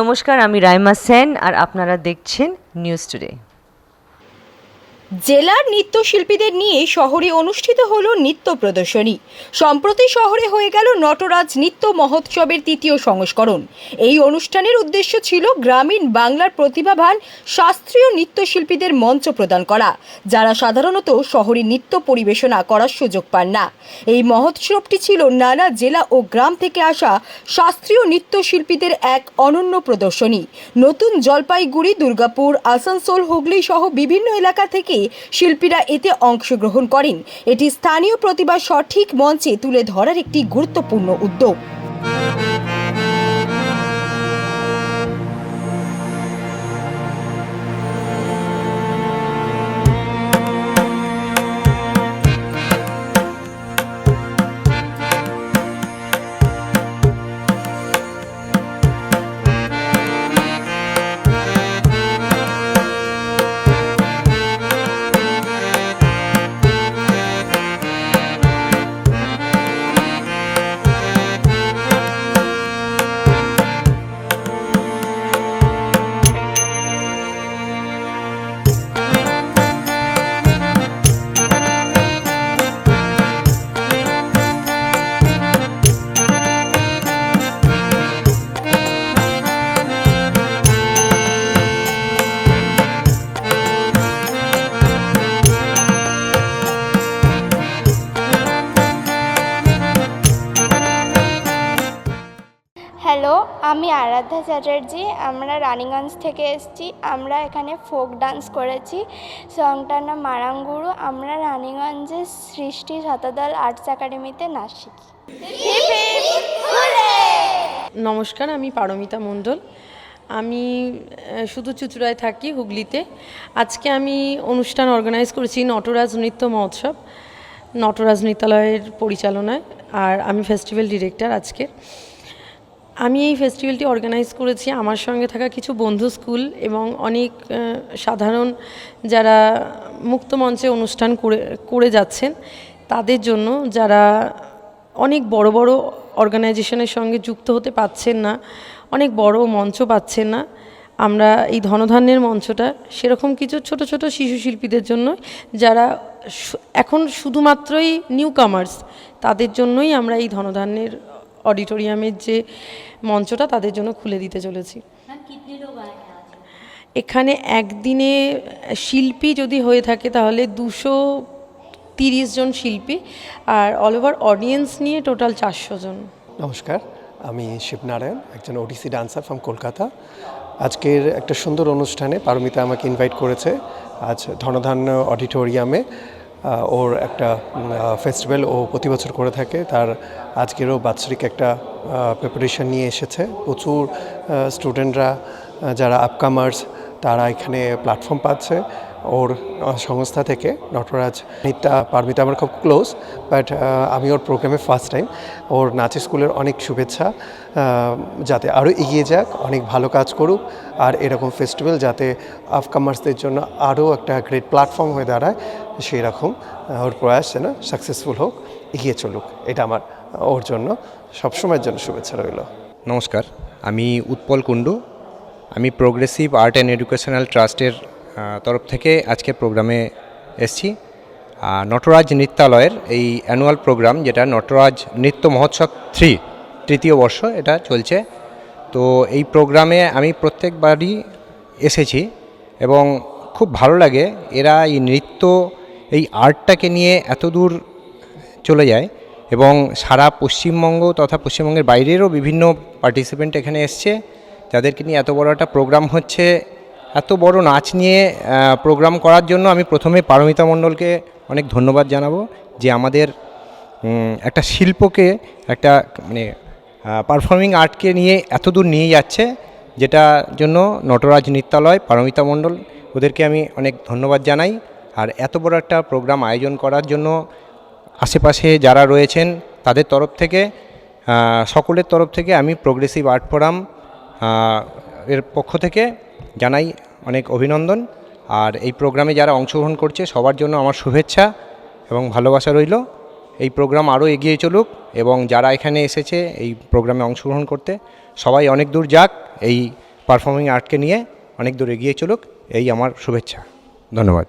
নমস্কার আমি রাইমা সেন আর আপনারা দেখছেন নিউজ টুডে। জেলার নৃত্যশিল্পীদের নিয়ে শহরে অনুষ্ঠিত হল নৃত্য প্রদর্শনী। সম্প্রতি শহরে হয়ে গেল নটরাজ নৃত্য মহোৎসবের তৃতীয় সংস্করণ। এই অনুষ্ঠানের উদ্দেশ্য ছিল গ্রামীণ বাংলার প্রতিভাবান শাস্ত্রীয় নৃত্যশিল্পীদের মঞ্চ প্রদান করা, যারা সাধারণত শহরে নৃত্য পরিবেশনা করার সুযোগ পান না। এই মহোৎসবটি ছিল নানা জেলা ও গ্রাম থেকে আসা শাস্ত্রীয় নৃত্যশিল্পীদের এক অনন্য প্রদর্শনী। নতুন জলপাইগুড়ি, দুর্গাপুর, আসানসোল, হুগলি সহ বিভিন্ন এলাকা থেকে শিল্পীরা এতে অংশগ্রহণ করেন। এটি স্থানীয় প্রতিভা সঠিক মঞ্চে তুলে ধরার একটি গুরুত্বপূর্ণ উদ্যোগ। আমি আরাধ্যা চ্যাটার্জি, আমরা রানীগঞ্জ থেকে এসেছি, আমরা এখানে ফোক ডান্স করেছি। সংটার নাম মারাঙ্গুরু, আমরা রানীগঞ্জের সৃষ্টি শতদল আর্টস একাডেমিতে নাচ শিখি নমস্কার, আমি পারমিতা মণ্ডল। আমি শুধু চুচুড়ায় থাকি, হুগলিতে। আজকে আমি অনুষ্ঠান অর্গানাইজ করেছি নটরাজ নৃত্য মহোৎসব, নটরাজ নৃত্যালয়ের পরিচালনায়, আর আমি ফেস্টিভ্যাল ডিরেক্টর আজকে। আমি এই ফেস্টিভ্যালটি অর্গানাইজ করেছি। আমার সঙ্গে থাকা কিছু বন্ধু স্কুল এবং অনেক সাধারণ যারা মুক্ত মঞ্চে অনুষ্ঠান করে করে যাচ্ছেন, তাদের জন্য যারা অনেক বড় বড় অর্গানাইজেশনের সঙ্গে যুক্ত হতে পাচ্ছেন না, অনেক বড় মঞ্চ পাচ্ছেন না, আমরা এই ধনধান্যের মঞ্চটা সেরকম কিছু ছোট ছোট শিশু শিল্পীদের জন্য যারা এখন শুধুমাত্রই নিউ কামার্স তাদের জন্যই আমরা এই ধনধান্যের অডিটোরিয়ামের যে মঞ্চটা তাদের জন্য খুলে দিতে চলেছি। এখানে একদিনে শিল্পী যদি হয়ে থাকে তাহলে দুশো তিরিশ জন শিল্পী আর অল ওভার অডিয়েন্স নিয়ে টোটাল চারশো জন। নমস্কার আমি শিবনারায়ণ একজন ওডিসি ডান্সার ফ্রম কলকাতা আজকের একটা সুন্দর অনুষ্ঠানে পারমিতা আমাকে ইনভাইট করেছে। আজ ধনধান্য অডিটোরিয়ামে ওর একটা ফেস্টিভ্যাল ও প্রতি বছর করে থাকে। তার আজকেরও বাৎসরিক একটা প্রিপারেশন নিয়ে এসেছে। প্রচুর স্টুডেন্টরা যারা আপকামার্স তারা এখানে প্ল্যাটফর্ম পাচ্ছে। ওর সংস্থা থেকে নটরাজ নিত্যা পারমিতা আমার খুব ক্লোজ বাট আমি ওর প্রোগ্রামে ফার্স্ট টাইম ওর নাচের স্কুলের অনেক শুভেচ্ছা যাতে আরও এগিয়ে যাক, অনেক ভালো কাজ করুক, আর এরকম ফেস্টিভ্যাল যাতে আফকামার্সদের জন্য আরও একটা গ্রেট প্ল্যাটফর্ম হয়ে দাঁড়ায় সেই রকম ওর প্রয়াস যেন সাকসেসফুল হোক, এগিয়ে চলুক, এটা আমার ওর জন্য সবসময়ের জন্য শুভেচ্ছা রইল। নমস্কার, আমি উৎপল কুণ্ডু। আমি প্রোগ্রেসিভ আর্ট অ্যান্ড এডুকেশনাল ট্রাস্টের তরফ থেকে আজকের প্রোগ্রামে এসেছি। নটরাজ নৃত্যালয়ের এই অ্যানুয়াল প্রোগ্রাম যেটা নটরাজ নৃত্য মহোৎসব থ্রি তৃতীয় বর্ষ, এটা চলছে। তো এই প্রোগ্রামে আমি প্রত্যেকবারই এসেছি এবং খুব ভালো লাগে এরা এই নৃত্য, এই আর্টটাকে নিয়ে এত দূর চলে যায় এবং সারা পশ্চিমবঙ্গ তথা পশ্চিমবঙ্গের বাইরেরও বিভিন্ন পার্টিসিপেন্ট এখানে এসছে। যাদেরকে নিয়ে এত বড় একটা প্রোগ্রাম হচ্ছে এত বড় নাচ নিয়ে প্রোগ্রাম করার জন্য আমি প্রথমে পারমিতা মণ্ডলকে অনেক ধন্যবাদ জানাব যে আমাদের একটা শিল্পকে, একটা মানে পারফর্মিং আর্টকে নিয়ে এত দূর নিয়ে যাচ্ছে যেটা জন্য নটরাজ নৃত্যালয়, পারমিতা মণ্ডল, ওদেরকে আমি অনেক ধন্যবাদ জানাই। আর এত বড় একটা প্রোগ্রাম আয়োজন করার জন্য আশেপাশে যারা রয়েছেন, তাদের তরফ থেকে সকলের তরফ থেকে আমি প্রোগ্রেসিভ আর্ট ফোরাম এর পক্ষ থেকে জানাই অনেক অভিনন্দন। আর এই প্রোগ্রামে যারা অংশগ্রহণ করছে, সবার জন্য আমার শুভেচ্ছা এবং ভালোবাসা রইল। এই প্রোগ্রাম আরও এগিয়ে চলুক এবং যারা এখানে এসেছে এই প্রোগ্রামে অংশগ্রহণ করতে, সবাই অনেক দূর যাক এই পারফর্মিং আর্টকে নিয়ে, অনেক দূর এগিয়ে চলুক। এই আমার শুভেচ্ছা। ধন্যবাদ।